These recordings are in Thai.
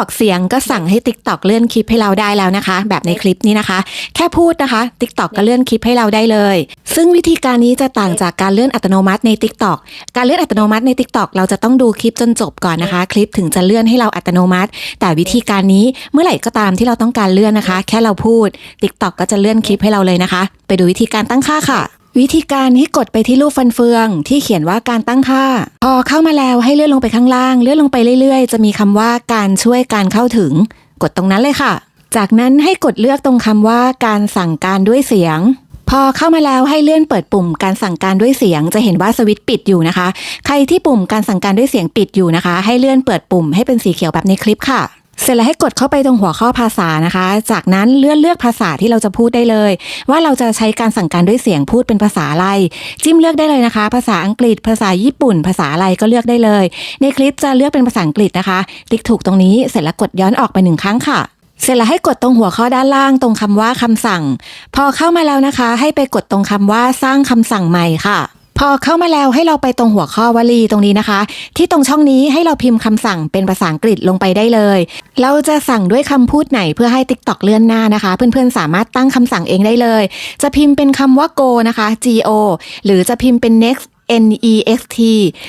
ออกเสียงก็สั่งให้ TikTok เลื่อนคลิปให้เราได้แล้วนะคะ แบบในคลิปนี้นะคะ แค่พูดนะคะ TikTok ก็เลื่อนคลิปให้เราได้เลย ซึ่งวิธีการนี้จะต่างจากการเลื่อนอัตโนมัติใน TikTok การเลื่อนอัตโนมัติใน TikTok เราจะต้องดูคลิปจนจบก่อนนะคะ คลิปถึงจะเลื่อนให้เราอัตโนมัติ แต่วิธีการนี้เมื่อไหร่ก็ตามที่เราต้องการเลื่อนนะคะ แค่เราพูด TikTok ก็จะเลื่อนคลิปให้เราเลยนะคะ ไปดูวิธีการตั้งค่าค่ะ วิธีการให้กดไปที่รูปฟันเฟือง ที่เขียนว่าการตั้งค่า พอเข้ามาแล้วให้เลื่อนลงไปข้างล่าง เลื่อนลงไปเรื่อยๆ จะมีคำว่าการช่วยการเข้าถึง กดตรงนั้นเลยค่ะ จากนั้นให้กดเลือกตรงคำว่าการสั่งการด้วยเสียง พอเข้ามาแล้วให้เลื่อนเปิดปุ่มการสั่งการด้วยเสียง จะเห็นว่าสวิตช์ปิดอยู่นะคะ ใครที่ปุ่มการสั่งการด้วยเสียงปิดอยู่นะคะ ให้เลื่อนเปิดปุ่มให้เป็นสีเขียวแบบในคลิปค่ะ เสร็จแล้วให้กดเข้าไปตรงหัวข้อภาษานะคะ จากนั้นเลื่อนเลือกภาษาที่เราจะพูดได้เลย ว่าเราจะใช้การสั่งการด้วยเสียงพูดเป็นภาษาอะไร จิ้มเลือกได้เลยนะคะ ภาษาอังกฤษ ภาษาญี่ปุ่น ภาษาอะไรก็เลือกได้เลย ในคลิปจะเลือกเป็นภาษาอังกฤษนะคะคลิกถูกตรงนี้เสร็จแล้วกดย้อนออกไปหนึ่งครั้งค่ะเสร็จแล้วให้กดตรงหัวข้อด้านล่างตรงคำว่าคำสั่ง พอเข้ามาแล้วนะคะ ให้ไปกดตรงคำว่าสร้างคำสั่งใหม่ค่ะ พอเข้ามาแล้วให้เราไปตรงหัวข้อวลีตรงนี้นะคะ ที่ตรงช่องนี้ให้เราพิมพ์คำสั่งเป็นภาษาอังกฤษลงไปได้เลย เราจะสั่งด้วยคำพูดไหนเพื่อให้ TikTok เลื่อนหน้านะคะ เพื่อนๆสามารถตั้งคำสั่งเองได้เลย จะพิมพ์เป็นคำว่า go นะคะ go หรือจะพิมพ์เป็น next n e x t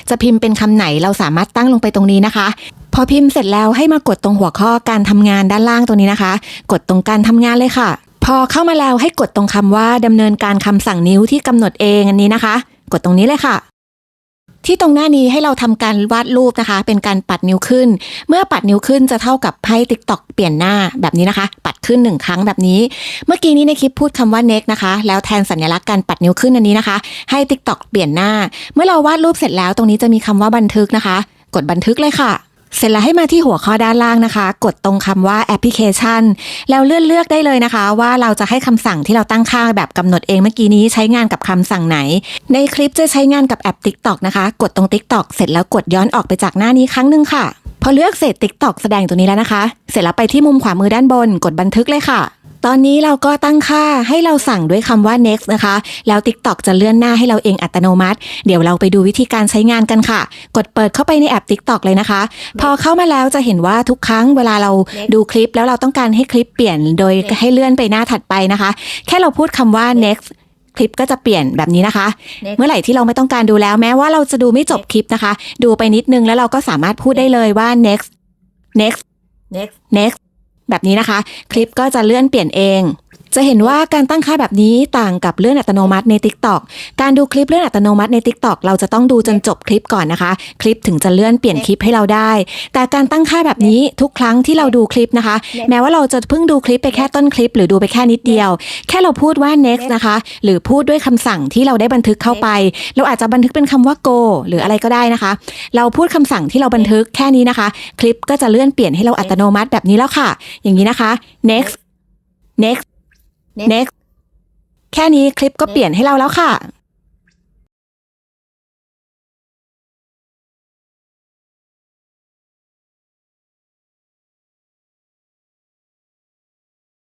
จะพิมพ์เป็นคำไหนเราสามารถตั้งลงไปตรงนี้นะคะ พอพิมพ์เสร็จแล้วให้มากดตรงหัวข้อการทำงานด้านล่างตรงนี้นะคะ กดตรงการทำงานเลยค่ะ พอเข้ามาแล้วให้กดตรงคำว่าดำเนินการคำสั่งนิ้วที่กำหนดเองอันนี้นะคะ กดตรงนี้เลยค่ะ ที่ตรงหน้านี้ให้เราทำการวาดรูปนะคะ เป็นการปัดนิ้วขึ้น เมื่อปัดนิ้วขึ้นจะเท่ากับให้ TikTok เปลี่ยนหน้าแบบนี้นะคะ ปัดขึ้นหนึ่งครั้งแบบนี้ เมื่อกี้นี้ในคลิปพูดคำว่า next นะคะ แล้วแทนสัญลักษณ์การปัดนิ้วขึ้นอันนี้นะคะ ให้ TikTok เปลี่ยนหน้า เมื่อเราวาดรูปเสร็จแล้ว ตรงนี้จะมีคำว่าบันทึกนะคะ กดบันทึกเลยค่ะ เสร็จแล้วให้มาที่หัวข้อด้านล่างนะคะ กดตรงคำว่าแอปพลิเคชัน แล้วเลื่อนเลือกได้เลยนะคะ ว่าเราจะให้คำสั่งที่เราตั้งค่าแบบกำหนดเองเมื่อกี้นี้ใช้งานกับคำสั่งไหน ในคลิปจะใช้งานกับแอป TikTok นะคะ กดตรง TikTok เสร็จแล้วกดย้อนออกไปจากหน้านี้ครั้งหนึ่งค่ะ พอเลือกเสร็จ TikTok แสดงตัวนี้แล้วนะคะ เสร็จแล้วไปที่มุมขวามือด้านบนกดบันทึกเลยค่ะ ตอนนี้เราก็ตั้งค่าให้เราสั่งด้วยคำว่า next นะคะ แล้ว TikTok จะเลื่อนหน้าให้เราเองอัตโนมัติ เดี๋ยวเราไปดูวิธีการใช้งานกันค่ะ กดเปิดเข้าไปในแอป TikTok เลยนะคะ พอเข้ามาแล้วจะเห็นว่าทุกครั้งเวลาเราดูคลิปแล้วเราต้องการให้คลิปเปลี่ยนโดยให้เลื่อนไปหน้าถัดไปนะคะ แค่เราพูดคำว่า next คลิปก็จะเปลี่ยนแบบนี้นะคะ เมื่อไหร่ที่เราไม่ต้องการดูแล้วแม้ว่าเราจะดูไม่จบคลิปนะคะ ดูไปนิดนึงแล้วเราก็สามารถพูดได้เลยว่า next next next next แบบนี้นะคะ คลิปก็จะเลื่อนเปลี่ยนเองจะเห็นว่าการตั้งค่าแบบนี้ต่างกับเลื่อนอัตโนมัติใน TikTok การดูคลิปเลื่อนอัตโนมัติใน TikTok เราจะต้องดูจนจบคลิปก่อนนะคะ คลิปถึงจะเลื่อนเปลี่ยนคลิปให้เราได้ แต่การตั้งค่าแบบนี้ทุกครั้งที่เราดูคลิปนะคะ แม้ว่าเราจะเพิ่งดูคลิปไปแค่ต้นคลิป หรือดูไปแค่นิดเดียว แค่เราพูดว่า next นะคะ หรือพูดด้วยคำสั่งที่เราได้บันทึกเข้าไป เราอาจจะบันทึกเป็นคำว่า go หรืออะไรก็ได้นะคะ เราพูดคำสั่งที่เราบันทึกแค่นี้นะคะ คลิปก็จะเลื่อนเปลี่ยนให้เราอัตโนมัติแบบนี้แล้วค่ะ อย่างนี้นะคะ next next next แค่นี้คลิปก็เปลี่ยนให้เราแล้วค่ะ